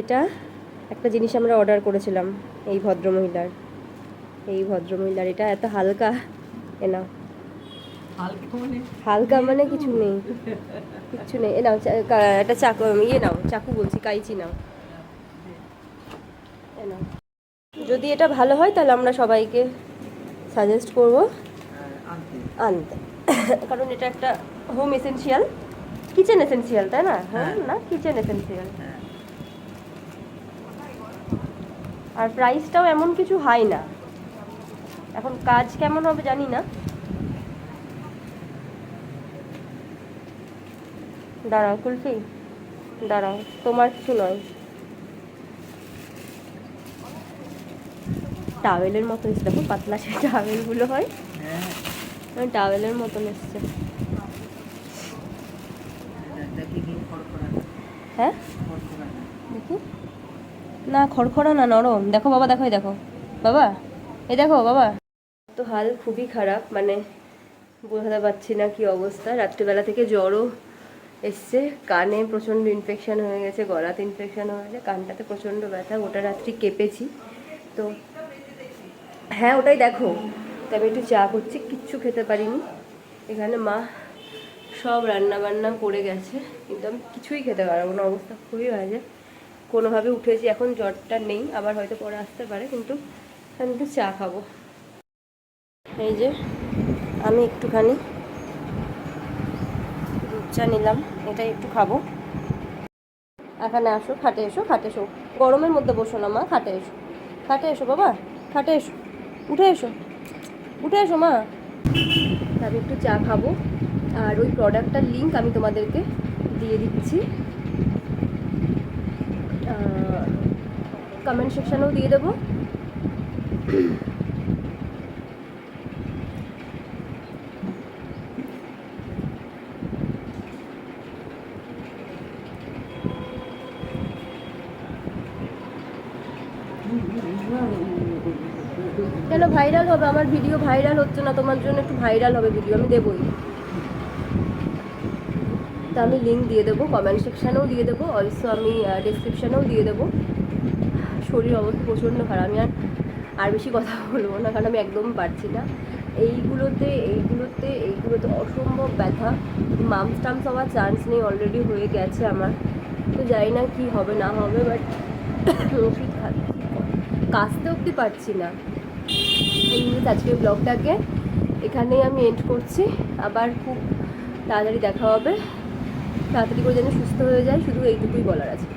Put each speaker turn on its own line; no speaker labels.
এটা একটা জিনিস আমরা অর্ডার করেছিলাম এই ভদ্রমহিলার। এই ভদ্রমহিলার এটা এত হালকা এ নাও।
হালকা মানে?
মানে কিছু নেই কিছু নেই। এ নাও একটা চাকু ইয়ে নাও চাকু বলছি কাইচি নাও। এ নাও। যদি এটা ভালো হয় তাহলে আমরা সবাইকে সাজেস্ট করব।
আনতে।
আনতে। কারণ এটা একটা হোম এসেন্সিয়াল কিচেন এসেন্সিয়াল তাই না?
হ্যাঁ।
না কিচেন এসেন্সিয়াল
হ্যাঁ
আর প্রাইসটাও এমন কিছু হাই না। এখন কাজ কেমন হবে জানি না। দাঁড়াও কুলফি দাঁড়াও তোমার কিছু নয়। টাওয়েলের মতো এসছে দেখো পাতলা সেই টাওয়েলগুলো হয়।
হ্যাঁ।
টাওয়েলের মতন এসছে। হ্যাঁ? দেখি। না, খড়খড়া না নরম। দেখো বাবা, দেখো দেখো। বাবা, এই দেখো, বাবা। তো হাল খুবই খারাপ মানে বোঝাতে পারছি না কি অবস্থা। রাত্রিবেলা থেকে জ্বরও এসছে, কানে প্রচণ্ড ইনফেকশান হয়ে গেছে, গলাতে ইনফেকশান হয়ে গেছে, কানটাতে প্রচণ্ড ব্যথা ওটা রাত্রি কেঁপেছি। তো হ্যাঁ ওটাই দেখো। তবে একটু চা করছি, কিচ্ছু খেতে পারিনি। এখানে মা সব রান্না বান্না করে গেছে, কিন্তু আমি কিছুই খেতে পারব না, অবস্থা খুবই বাজে। কোনোভাবে উঠেছি, এখন জ্বরটা নেই, আবার হয়তো পরে আসতে পারে, কিন্তু আমি একটু চা খাব। এই যে, আমি একটুখানি দুধ চা নিলাম, এটাই একটু খাব। এখানে আসো, খাটে এসো খাটে এসো। গরমের মধ্যে বসো না মা, খাটে এসো। খাটে এসো বাবা, খাটে এসো। উঠে এসো উঠে এসো মা। আমি একটু চা খাব, আর ওই প্রোডাক্টটার লিঙ্ক আমি তোমাদেরকে দিয়ে দিচ্ছি। কমেন্ট সেকশানেও দিয়ে দেবো। কেন ভাইরাল হবে? আমার ভিডিও ভাইরাল হচ্ছে না, তোমার জন্য একটু ভাইরাল হবে ভিডিও আমি দেবই। তা আমি লিঙ্ক দিয়ে দেবো কমেন্ট সেকশানেও দিয়ে দেবো অলসো আমি ডিসক্রিপশানেও দিয়ে দেবো। শরীর অবস্থা প্রচণ্ড খারাপ। আমি আর আর বেশি কথা বলব না, কারণ আমি একদম পারছি না। এইগুলোতে এইগুলোতে এইগুলোতে অসম্ভব ব্যথা। মামস টামস আমার চান্স নেই অলরেডি হয়ে গেছে আমার। তো জানি না কি হবে, না হবে বাট ওষুধ কাশতে অবধি পারছি না। এই আজকের ব্লগটাকে এখানেই আমি এন্ড করছি। আবার খুব তাড়াতাড়ি দেখা হবে। তাড়াতাড়ি করে যেন সুস্থ হয়ে যায়, শুধু এইটুকুই বলার আছে।